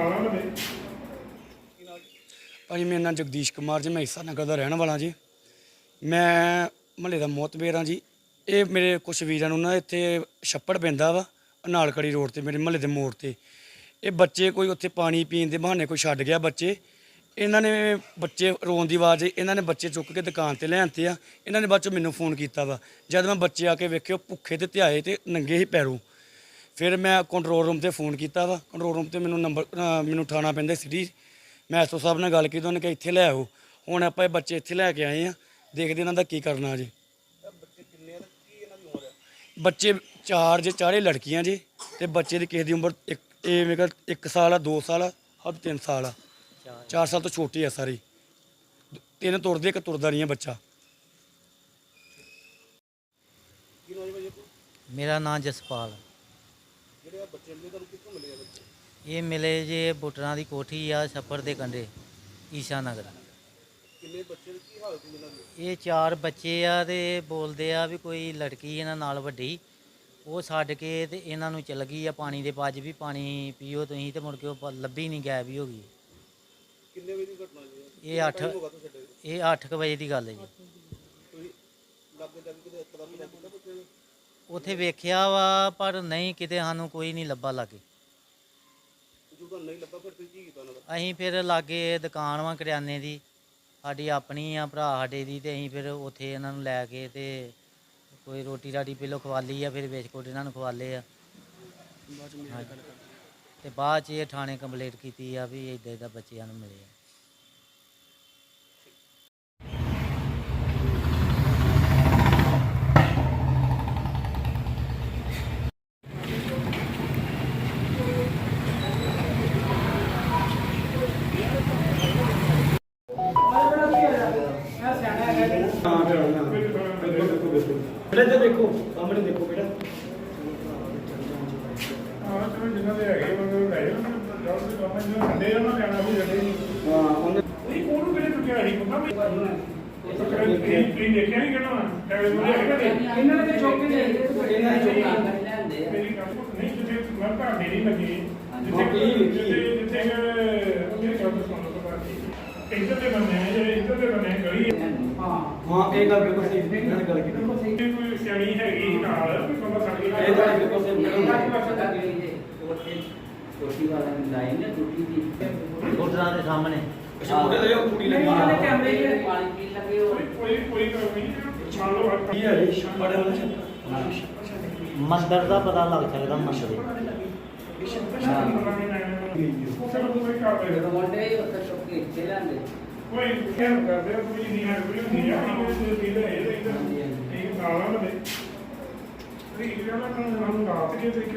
ਨਾਲਾਂ ਦੇ ਭਾਜੀ ਮੇਰਾ ਨਾਮ ਜਗਦੀਸ਼ ਕੁਮਾਰ ਜੀ ਮੈਂ ਹਿੱਸਾ ਨਗਰ ਦਾ ਰਹਿਣ ਵਾਲਾ ਜੀ। ਮੈਂ ਮਹੱਲੇ ਦਾ ਮੋਤਬੇਰ ਹਾਂ ਜੀ। ਇਹ ਮੇਰੇ ਕੁਛ ਵੀਰਾਂ ਨੂੰ ਨਾ ਇੱਥੇ ਛੱਪੜ ਪੈਂਦਾ ਵਾ ਅਨਾਲਕੜੀ ਰੋਡ ਤੇ ਮੇਰੇ ਮਹੱਲੇ ਦੇ ਮੋੜ ਤੇ। ਇਹ ਬੱਚੇ ਕੋਈ ਉੱਥੇ ਪਾਣੀ ਪੀਣ ਦੇ ਬਹਾਨੇ ਕੋਈ ਛੱਡ ਗਿਆ ਬੱਚੇ। ਇਹਨਾਂ ਨੇ ਬੱਚੇ ਰੋਣ ਦੀ ਆਵਾਜ਼ ਆਈ, ਇਹਨਾਂ ਨੇ ਬੱਚੇ ਚੁੱਕ ਕੇ ਦੁਕਾਨ ਤੇ ਲਿਆਂਤੇ ਆ। ਇਹਨਾਂ ਨੇ ਬਾਅਦ ਚ ਮੈਨੂੰ ਫੋਨ ਕੀਤਾ ਵਾ। ਜਦ ਮੈਂ ਬੱਚੇ ਆ ਕੇ ਵੇਖਿਓ ਭੁੱਖੇ ਤੇ ਧਿਆਏ ਤੇ ਨੰਗੇ ਹੀ ਪੈਰੋਂ। ਫਿਰ ਮੈਂ ਕੰਟਰੋਲ ਰੂਮ ਤੇ ਫੋਨ ਕੀਤਾ ਵਾ। ਕੰਟਰੋਲ ਰੂਮ ਤੇ ਮੈਨੂੰ ਨੰਬਰ ਅ, ਮੈਨੂੰ ਉਠਾਉਣਾ ਪੈਂਦਾ ਸਿਟੀ। ਮੈਂ ਐਸਓ ਸਾਹਿਬ ਨਾਲ ਗੱਲ ਕੀਤੀ ਉਹਨੇ ਕਿਹਾ ਇੱਥੇ ਲੈ ਆਓ। ਹੁਣ ਆਪਾਂ ਇਹ ਬੱਚੇ ਇੱਥੇ ਲੈ ਕੇ ਆਏ ਆ। ਦੇਖਦੇ ਇਹਨਾਂ ਦਾ ਕੀ ਕਰਨਾ ਜੀ। ਬੱਚੇ ਚਾਰ ਜੇ ਚਾਰੇ ਲੜਕੀਆਂ ਜੀ ਤੇ ਬੱਚੇ ਦੀ ਕਿਸੇ ਦੀ ਉਮਰ ਇੱਕ ਇਹ ਮੇਰਾ 1 ਸਾਲ ਆ 2 ਸਾਲ ਆ ਹੱਦ 3 ਸਾਲ ਆ। 4 ਸਾਲ ਤੋਂ ਛੋਟੀ ਆ ਸਾਰੀ। ਤਿੰਨ ਤੁਰਦੇ ਇੱਕ ਤੁਰਦਾ ਨਹੀਂ ਆ ਬੱਚਾ। ਮੇਰਾ ਨਾਮ ਜਸਪਾਲ ਇਹ ਮਿਲੇ ਜੇ ਬੁੱਟਰਾਂ ਦੀ ਕੋਠੀ ਆ ਛੱਪੜ ਦੇ ਕੰਢੇ ਈਸ਼ਾ ਨਗਰ ਇਹ ਚਾਰ ਬੱਚੇ ਆ ਤੇ ਬੋਲਦੇ ਆ ਵੀ ਕੋਈ ਲੜਕੀ ਇਹਨਾਂ ਨਾਲ ਵੱਡੀ ਉਹ ਛੱਡ ਕੇ ਤੇ ਇਹਨਾਂ ਨੂੰ ਚਲ ਗਈ ਆ ਪਾਣੀ ਦੇ ਪੱਜ ਵੀ ਪਾਣੀ ਪੀਓ ਤੁਸੀਂ ਤੇ ਮੁੜ ਕੇ ਉਹ ਪ- ਲੱਭੀ ਨਹੀਂ ਗਾਇਬ ਹੀ ਹੋ ਗਈ। ਕਿੰਨੇ ਵਜੇ ਦੀ ਘਟਨਾ ਜੀ? ਇਹ 8 ਇਹ 8 ਵਜੇ ਦੀ ਗੱਲ ਹੈ ਜੀ। ਉੱਥੇ ਵੇਖਿਆ ਵਾ ਪਰ ਨਹੀਂ ਕਿਤੇ ਸਾਨੂੰ ਕੋਈ ਨਹੀਂ ਲੱਭਾ ਲਾਗੇ। ਅਸੀਂ ਫਿਰ ਲਾਗੇ ਦੁਕਾਨ ਵਾ ਕਰਿਆਨੇ ਦੀ। ਸਾਡੀ ਆਪਣੀ ਆ ਭਰਾ ਸਾਡੇ ਦੀ ਤੇ ਅਸੀਂ ਫਿਰ ਉੱਥੇ ਇਹਨਾਂ ਨੂੰ ਲੈ ਕੇ ਤੇ ਕੋਈ ਰੋਟੀ ਰਾਟੀ ਪਹਿਲੋਂ ਖਵਾਲੀ ਆ ਫਿਰ ਵੇਚਕੋਟ ਇਹਨਾਂ ਨੂੰ ਖਵਾਲੇ ਆ। ਹਾਂਜੀ। ਤੇ ਬਾਅਦ ਚ ਇਹ ਥਾਣੇ ਕੰਪਲੇਂਟ ਕੀਤੀ ਆ ਵੀ ਇਦਾਂ ਇਦਾਂ ਬੱਚਿਆਂ ਨੂੰ ਮਿਲੇ ਆ। ਬੇਟਾ ਇੱਧਰ ਦੇਖੋ ਸਾਹਮਣੇ ਦੇਖੋ ਬੇਟਾ ਹਾਂ ਚਲੋ ਜਿਨ੍ਹਾਂ ਦੇ ਹੈਗੇ ਉਹ ਲੈ ਜਾਓ ਜਦ ਦੇ ਕੰਮ ਜੋ ਹੁੰਦੇ ਆ ਉਹਨਾਂ ਲੈਣਾ ਵੀ ਜੱਡੇ ਹਾਂ ਉਹਨੇ ਨਹੀਂ ਕੋਲ ਕਿਹੜੇ ਚੁੱਕਿਆ ਸੀ ਪਤਾ ਵੀ ਇਹ ਤੁਸੀਂ ਦੇਖਿਆ ਨਹੀਂ ਕਿਹੜਾ ਟੈਲੇ ਨੂੰ ਹੈਗਾ ਤੇ ਇਹਨਾਂ ਨੇ ਚੁੱਕ ਕੇ ਲਿਆਏ ਇਹਨਾਂ ਨੇ ਚੁੱਕ ਕੇ ਮੇਰੀ ਗੱਲ ਸੁਣੋ, ਨਹੀਂ ਜਿੱਥੇ ਮੈਂ ਘਰ ਮੇਰੀ ਲੱਗੀ ਹਾਂ, ਕੀ ਲਿਖੀ? ਜਿੱਥੇ ਜਿੱਥੇ ਕਿ ਮੇਰੀ ਗੱਲ ਸੁਣ ਲਓ ਬਾਕੀ ਇੱਧਰ ਦੇ ਬੰਨੇ ਆ ਜਿਹੜੇ ਇੱਧਰ ਦੇ ਬੰਨੇ ਗਲੀ ਹੈ। ਹਾਂ ਇਹ ਗੱਲ ਬਿਲਕੁਲ ਸਹੀ ਹੈ ਇਹਨਾਂ ਨੇ ਗੱਲ ਕੀਤੀ ਜੇ ਕੋਈ ਸਿਆਣੀ ਹੈਗੀ ਸੀ ਨਾਲ ਵੀ ਬੰਦਾ ਛੱਡ ਕੇ ਇਹ ਗੱਲ ਬਿਲਕੁਲ ਸਹੀ। ਬੁੱਟਰਾਂ ਦੇ। ਸਾਹਮਣੇ। ਅੱਛਾ ਮੁੰਡੇ ਦੇ ਉਹ ਕੁੜੀ ਲੱਗੀ ਆ। ਕੋਈ ਕੋਈ ਕੋਈ ਗੱਲ ਨਹੀਂ ਮੰਨ ਲਓ ਕੀ ਹੈ ਜੀ? ਬੜੇ ਵਾਲਾ ਮੰਦਰ ਦਾ ਪਤਾ ਲੱਗ ਸਕਦਾ ਮੰਦਰ ਦੇ। ਕੋਈ ਖੇਰ ਕਰਦੇ ਆ, ਕੋਈ ਨਹੀਂ ਹੈ ਕੋਈ ਨਹੀਂ ਹੈ ਕੋਈ ਨਹੀਂ ਹੈ ਇਹ ਤਾਂ ਇਹ ਨਾਲਾਂ। ਦੇ ਇਹ ਜਿਹੜਾ ਨਾ ਸਾਨੂੰ ਰਾਤ ਕੇ ਤਰੀਕੇ